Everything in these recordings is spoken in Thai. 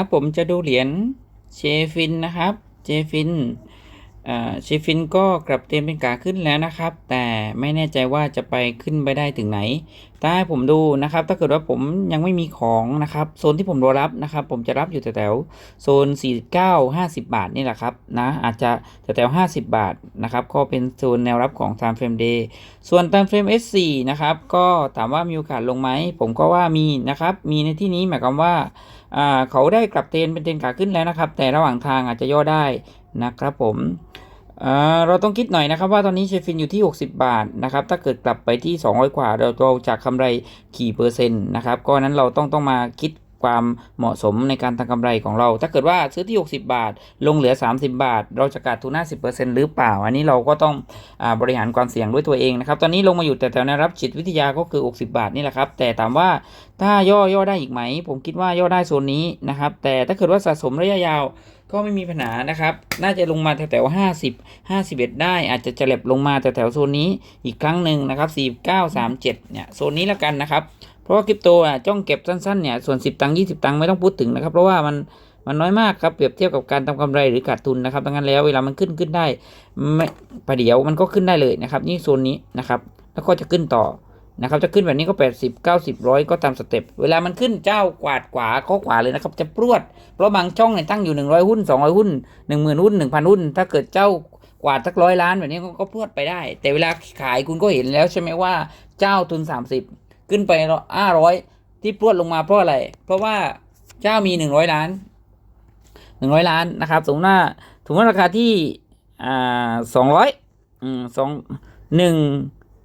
ครับ ผมจะดูเหรียญเชฟินนะครับเชฟิน ชฟินก็กลับเตรียมเป็นขาขึ้นแล้วนะครับ แต่ไม่แน่ใจว่าจะไปขึ้นไปได้ถึงไหนถ้าให้ผมดูนะครับ ถ้าเกิดว่าผมยังไม่มีของนะครับ โซนที่ผมรอรับนะครับ ผมจะรับอยู่แถวโซน 49 50 บาทนี่แหละครับนะอาจจะแถว50 บาทนะครับ ก็เป็นโซนแนวรับของ Time Frame Day ส่วน Time Frame S4 นะครับ ก็ถามว่ามีโอกาสลงไหม ผมก็ว่ามีนะครับ มีในที่นี้หมายความว่าเขาได้กลับเทนเป็นเทนขาขึ้นแล้วนะครับ แต่ระหว่างทางอาจจะย่อได้ นะครับผมเราต้องคิดหน่อยนะครับว่าตอนนี้เชฟินอยู่ที่ 60 บาทนะครับถ้าเกิดกลับไปที่ 200 กว่า เราเราจากกำไรกี่เปอร์เซ็นต์นะครับก็นั้นเราต้องต้องมาคิดความเหมาะสมในการทำกำไรของเรา ถ้าเกิดว่าซื้อที่ 60 บาท ลงเหลือ 30 บาท เราจะขาดทุน50%หรือเปล่า อันนี้เราก็ต้องอบริหารความเสี่ยงด้วยตัวเองนะครับ ตอนนี้ลงมาอยู่แต่แถวแนวรับจิตวิทยาก็คือ 60 บาทนี่แหละครับ แต่ถามว่าถ้าย่อย่อได้อีกไหม ผมคิดว่าย่อได้โซนนี้นะครับ แต่ถ้าเกิดว่าสะสมระยะยาว ก็ไม่มีปัญหานะครับ น่าจะลงมาแถวๆ50 51ได้ อาจจะจะเล็บลงมาแถวๆโซนนี้อีกครั้งหนึ่งนะครับ49 37เนี่ยโซนนี้แล้วกันนะครับ เพราะว่าคริปโตอะจ้องเก็บสั้นๆเนี่ย ส่วน10ตังค์20ตังค์ไม่ต้องพูดถึงนะครับ เพราะว่ามันมันน้อยมากครับเปรียบเทียบกับการทำกำไรหรือขาดทุนนะครับดังนั้นแล้วเวลามันขึ้นขึ้นได้ไม่ประเดี๋ยวมันก็ขึ้นได้เลยนะครับ นี่โซนนี้นะครับ แล้วก็จะขึ้นต่อ นะครับจะขึ้นแบบนี้ก็ 80 90ร้อยก็ตามสเต็ปเวลามันขึ้นเจ้ากวาดขวาก็ขวาเลยนะครับ จะปรวด เพราะบางช่องเนี่ยตั้งอยู่ 100 หุ้น 200 หุ้น 10,000 หุ้น 1,000 หุ้น ถ้าเกิดเจ้ากวาดสักร้อยล้านแบบนี้ก็พรวดไปได้ แต่เวลาขายคุณก็เห็นแล้วใช่ไหมว่าเจ้าทุน 30 ขึ้นไปห้าร้อยที่พรวดลงมาเพราะอะไร เพราะว่าเจ้ามีหนึ่งร้อยล้านหนึ่งร้อยล้านนะครับสมมติว่าถุงราคาที่อ่าสองร้อยอืมสอ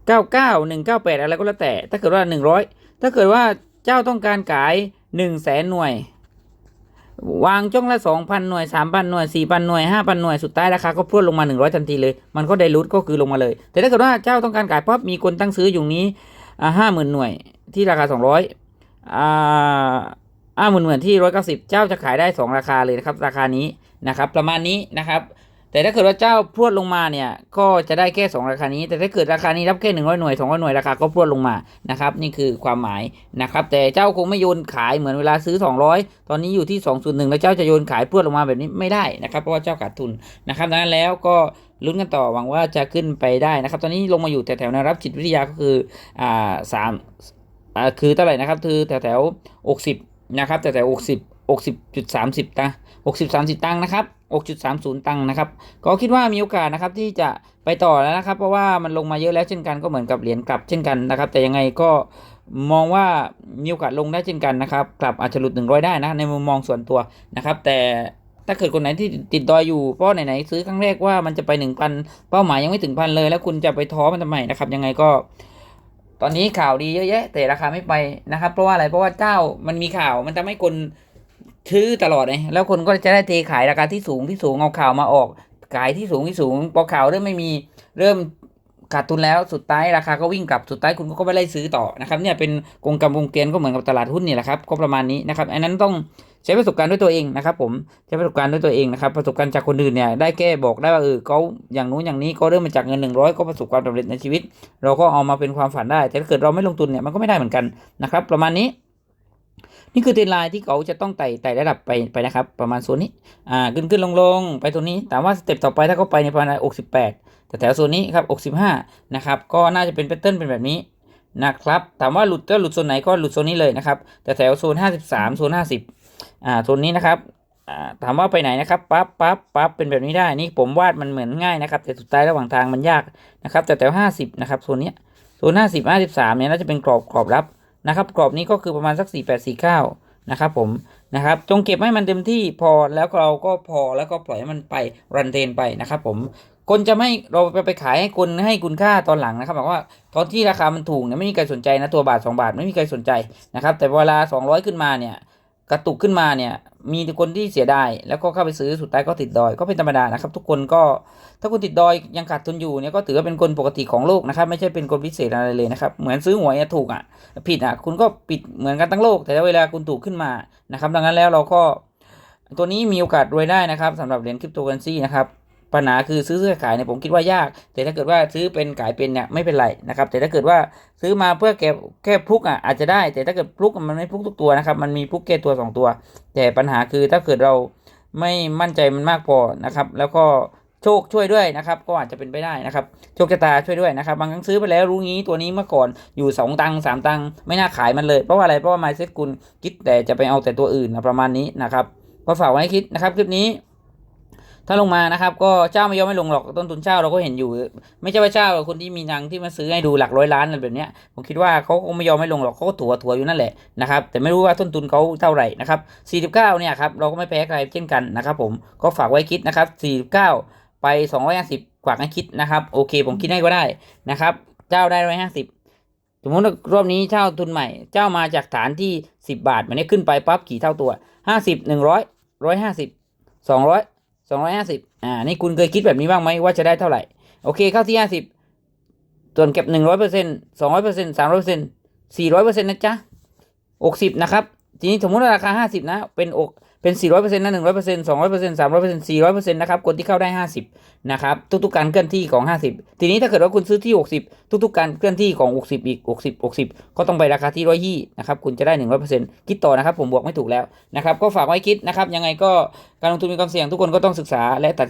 งหนึ่งเก้าเก้าหนึ่งเก้าแปดอะไรก็แล้วแต่ ถ้าเกิดว่าหนึ่งร้อยถ้าเกิดว่าเจ้าต้องการขายหนึ่งแสนหน่วย วางจ้องละสองพันหน่วยสามพันหน่วยสี่พันหน่วยห้าพันหน่วย สุดท้ายราคาก็พรวดลงมาหนึ่งร้อยทันทีเลย มันก็ได้รูทก็คือลงมาเลย แต่ถ้าเกิดว่าเจ้าต้องการขายปั๊บมีคนตั้งซื้ออยู่นี้ห้าหมื่นหน่วยที่ราคาสองร้อยอ่าห้าหมื่นหน่วยที่ร้อยเก้าสิบเจ้าจะขายได้สองราคาเลยนะครับ ราคานี้นะครับ ประมาณนี้นะครับ แต่ถ้าเกิดว่าเจ้าพรวดลงมาเนี่ยก็จะได้แค่สองราคานี้ แต่ถ้าเกิดราคานี้รับแค่หนึ่งร้อยหน่วยสองร้อยหน่วยราคาก็พรวดลงมานะครับนี่คือความหมายนะครับแต่เจ้าคงไม่โยนขายเหมือนเวลาซื้อสองร้อยตอนนี้อยู่ที่สองจุดหนึ่งแล้วเจ้าจะโยนขายพรวดลงมาแบบนี้ไม่ได้นะครับเพราะว่าเจ้าขาดทุนนะครับดังนั้นแล้วก็ลุ้นกันต่อหวังว่าจะขึ้นไปได้นะครับ ตอนนี้ลงมาอยู่แถวๆแนวรับจิตวิทยาก็คืออ่าสามอ่าคือเท่าไหร่นะครับคือแถวแถวอกสิบนะครับแถวแถวอกสิบอกสิบจุดสามสิบตังอกสิบสามสิบตังนะครับ อกจุดสามศูนย์ตังค์นะครับ ก็คิดว่ามีโอกาสนะครับที่จะไปต่อแล้วนะครับ เพราะว่ามันลงมาเยอะแล้วเช่นกันก็เหมือนกับเหรียญกลับเช่นกันนะครับ แต่ยังไงก็มองว่ามีโอกาสลงได้เช่นกันนะครับ กลับอาจจะหลุดหนึ่งร้อยได้นะ ในมุมมองส่วนตัวนะครับ แต่ถ้าเกิดคนไหนที่ติดดอยอยู่เพราะไหนๆซื้อครั้งแรกว่ามันจะไปหนึ่งพันเป้าหมายยังไม่ถึงพันเลย แล้วคุณจะไปท้อมันทำไมนะครับ ยังไงก็ ตอนนี้ข่าวดีเยอะแยะ แต่ราคาไม่ไปนะครับ เพราะว่าอะไรเพราะว่าเจ้ามันมีข่าวมันทำให้คน ซื้อตลอดเลยแล้วคนก็จะได้เทขายราคาที่สูงที่สูงเอาข่าวมาออก ขายที่สูงที่สูงพอข่าวเริ่มไม่มีเริ่มขาดทุนแล้วสุดท้ายราคาก็วิ่งกลับสุดท้ายคุณก็ไม่ไล่ซื้อต่อนะครับเนี่ยเป็นกงกรรมวงเกียนก็เหมือนกับตลาดหุ้นนี่แหละครับก็ประมาณนี้นะครับอันนั้นต้องใช้ประสบการณ์ด้วยตัวเองนะครับผมใช้ประสบการณ์ด้วยตัวเองนะครับประสบการณ์จากคนอื่นเนี่ยได้แก้บอกได้ว่าเออเขาอย่างนู้นอย่างนี้เขาเริ่มมาจากเงินหนึ่งร้อยก็ประสบความสำเร็จในชีวิต เราก็เอามาเป็นความฝันได้ แต่ถ้าเกิดเราไม่ลงทุนเนี่ยมันก็ไม่ได้เหมือนกันนะครับประมาณนี้ นี่คือเทรนไลน์ที่เขาจะต้องไต่ไต่ระดับไปไปนะครับ ประมาณโซนนี้อ่าขึ้นขึ้นลงลงไปตรงนี้แต่ว่าสเต็ปต่อไปถ้าเขาไปในประมาณอกสิบแปดแต่แถวโซนนี้ครับอกสิบห้านะครับก็น่าจะเป็นแพทเทิร์นเป็นแบบนี้นะครับถามว่าหลุดก็หลุดโซนไหนก็หลุดโซนนี้เลยนะครับแต่แถวโซนห้าสิบสามโซนห้าสิบอ่าโซนนี้นะครับอ่าถามว่าไปไหนนะครับปั๊บปั๊บปั๊บเป็นแบบนี้ได้นี่ผมวาดมันเหมือนง่ายนะครับแต่สุดท้ายระหว่างทางมันยากนะครับแต่แถวห้าสิบนะครับโซนเนี้ยโซนห้าสิบห้าสิบสามเนี่ยน่าจะเป็นกรอบกรอบรับ นะครับกรอบนี้ก็คือประมาณสักสี่แปดสี่เก้านะครับผมนะครับจงเก็บให้มันเต็มที่พอแล้วเราก็พอแล้วก็ปล่อยให้มันไปรันเทนไปนะครับผมคนจะไม่เราไปไปขายให้คนให้คุณค่าตอนหลังนะครับบอกว่าตอนที่ราคามันถูกเนี่ยไม่มีใครสนใจนะตัวบาทสองบาทไม่มีใครสนใจนะครับแต่เวลาสองร้อยขึ้นมาเนี่ยกระตุกขึ้นมาเนี่ย มีคนที่เสียดายแล้วก็เข้าไปซื้อสุดท้ายก็ติดดอยก็เป็นธรรมดานะครับ ทุกคนก็ถ้าคุณติดดอยยังขาดทุนอยู่เนี่ยก็ถือว่าเป็นคนปกติของโลกนะครับ ไม่ใช่เป็นคนพิเศษอะไรเลยนะครับ เหมือนซื้อหวยถูกอะผิดอะคุณก็ปิดเหมือนกันทั้งโลก แต่ถ้าเวลาคุณถูกขึ้นมานะครับ ดังนั้นแล้วเราก็ ตัวนี้มีโอกาสรวยได้นะครับสำหรับเหรียญคริปโตเคอเรนซีนะครับ ปัญหาคือซื้อซื้อขายเนี่ยผมคิดว่ายาก แต่ถ้าเกิดว่าซื้อเป็นขายเป็นเนี่ยไม่เป็นไรนะครับแต่ถ้าเกิดว่าซื้อมาเพื่อแก้แค่พลุกอะอาจจะได้ แต่ถ้าเกิดพลุกมันไม่พลุกทุกตัวนะครับมันมีพลุกแค่ตัวสองตัว แต่ปัญหาคือถ้าเกิดเราไม่มั่นใจมันมากพอนะครับแล้วก็โชคช่วยด้วยนะครับก็อาจจะเป็นไปได้นะครับโชคชะตาช่วยด้วยนะครับบางครั้งซื้อไปแล้วรู้งี้ตัวนี้เมื่อก่อนอยู่สองตังค์สามตังค์ไม่น่าขายมันเลย เพราะว่าอะไรเพราะว่า mindset คุณคิดแต่จะไปเอาแต่ตัวอื่นนะประมาณนี้นะครับก็ฝากไว้คิดนะครับคลิปนี้ ถ้าลงมานะครับ ก็เจ้าไม่ยอมไม่ลงหรอกต้นทุนเจ้าเราก็เห็นอยู่ ไม่ใช่ว่าเจ้าคนที่มีนังที่มาซื้อให้ดูหลักร้อยล้านอะไรแบบเนี้ยผมคิดว่าเขาคงไม่ยอมไม่ลงหรอกเขาก็ถัวถัวอยู่นั่นแหละนะครับแต่ไม่รู้ว่าต้นทุนเขาเท่าไหร่นะครับ 49 เนี่ยครับเราก็ไม่แพ้ใครเช่นกันนะครับผมก็ฝากไว้คิดนะครับ 49 ไป 250 กว่าให้คิดนะครับโอเค ผมคิดให้ก็ได้นะครับ เจ้าได้150สมมติรอบนี้เจ้าทุนใหม่ เจ้ามาจากฐานที่ 10 บาทมันนี้ขึ้นไปปั๊บกี่เท่าตัว 50 100 150 200 สองร้อยห้าสิบอ่า นี่คุณเคยคิดแบบนี้บ้างไหมว่าจะได้เท่าไหร่ โอเค เข้าที่ห้าสิบส่วนเก็บหนึ่งร้อยเปอร์เซ็นต์สองร้อยเปอร์เซ็นต์สามร้อยเปอร์เซ็นต์สี่ร้อยเปอร์เซ็นต์นะจ๊ะหกสิบนะครับ ทีนี้สมมุติราคาห้าสิบนะ เป็นอก เป็น 400%นะ100% 200% 300% 400%นะครับคนที่เข้าได้ 50นะครับทุกๆการเคลื่อนที่ของ 50 ทีนี้ถ้าเกิดว่าคุณซื้อที่ 60 ทุกๆการเคลื่อนที่ของ 60 อีก 60 60 ก็ต้องไปราคาที่120นะครับคุณจะได้ 100%คิดต่อนะครับผมบวกไม่ถูกแล้วนะครับก็ฝากไว้คิดนะครับยังไงก็การลงทุนมีความเสี่ยงทุกคนก็ต้องศึกษาและตัด